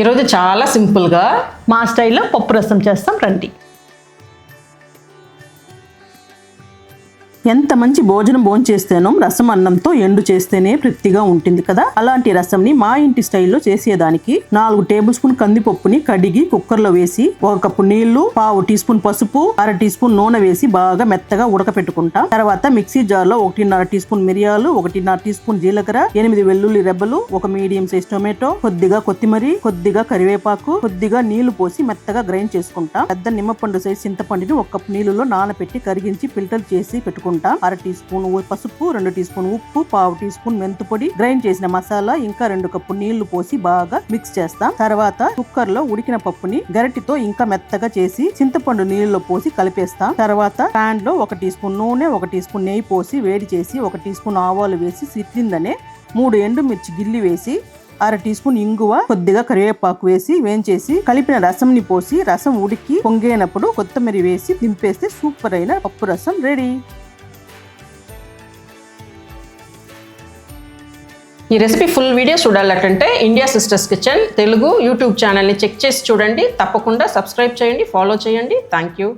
ఈరోజు చాలా సింపుల్గా మా స్టైల్లో పప్పు రసం చేస్తాం రండి. ఎంత మంచి భోజనం భోంచేస్తేనో రసం అన్నంతో ఎండు చేస్తేనే తృప్తిగా ఉంటుంది కదా? అలాంటి రసంని మా ఇంటి స్టైల్లో చేసేదానికి నాలుగు టేబుల్ స్పూన్ కందిపప్పుని కడిగి కుక్కర్లో వేసి ఒక కప్పు నీళ్ళు పావు టీ స్పూన్ పసుపు అర టీ స్పూన్ నూనె వేసి బాగా మెత్తగా ఉడకపెట్టుకుంటాం. తర్వాత మిక్సీ జార్లో ఒకటిన్నర టీ స్పూన్ మిరియాలు ఒకటిన్నర టీ స్పూన్ జీలకర్ర ఎనిమిది వెల్లుల్లి రెబ్బలు ఒక మీడియం సైజ్ టొమాటో కొద్దిగా కొత్తిమీర కొద్దిగా కరివేపాకు కొద్దిగా నీళ్ళు పోసి మెత్తగా గ్రైండ్ చేసుకుంటాం. పెద్ద నిమ్మపండు సైజ్ చింతపండుని ఒక కప్పు నీళ్ళలో నానబెట్టి కరిగించి ఫిల్టర్ చేసి పెట్టుకుంటాం. అర టీ స్పూన్ పసుపు రెండు టీ స్పూన్ ఉప్పు పావు టీ స్పూన్ మెంతు పొడి గ్రైండ్ చేసిన మసాలా ఇంకా రెండు కప్పు నీళ్ళు పోసి బాగా మిక్స్ చేస్తాం. తర్వాత కుక్కర్లో ఉడికిన పప్పుని గరిటితో ఇంకా మెత్తగా చేసి చింతపండు నీళ్ళలో పోసి కలిపేస్తాం. తర్వాత ప్యాన్లో ఒక టీ స్పూన్ నూనె ఒక టీ స్పూన్ నెయ్యి పోసి వేడి చేసి ఒక టీ స్పూన్ ఆవాలు వేసి సిట్లిందనే మూడు ఎండుమిర్చి గిల్లి వేసి అర టీ స్పూన్ ఇంగువ కొద్దిగా కరివేపాకు వేసి వేయించేసి కలిపిన రసంని పోసి రసం ఉడికి పొంగేనప్పుడు కొత్తిమీర వేసి దింపేస్తే సూపర్ అయిన పప్పు రసం రెడీ. ఈ రెసిపీ ఫుల్ వీడియో చూడాలంటే India sisters kitchen Telugu YouTube ఛానల్ని చెక్ చేసి చూడండి. తప్పకుండా సబ్స్క్రైబ్ చేయండి ఫాలో చేయండి. Thank you.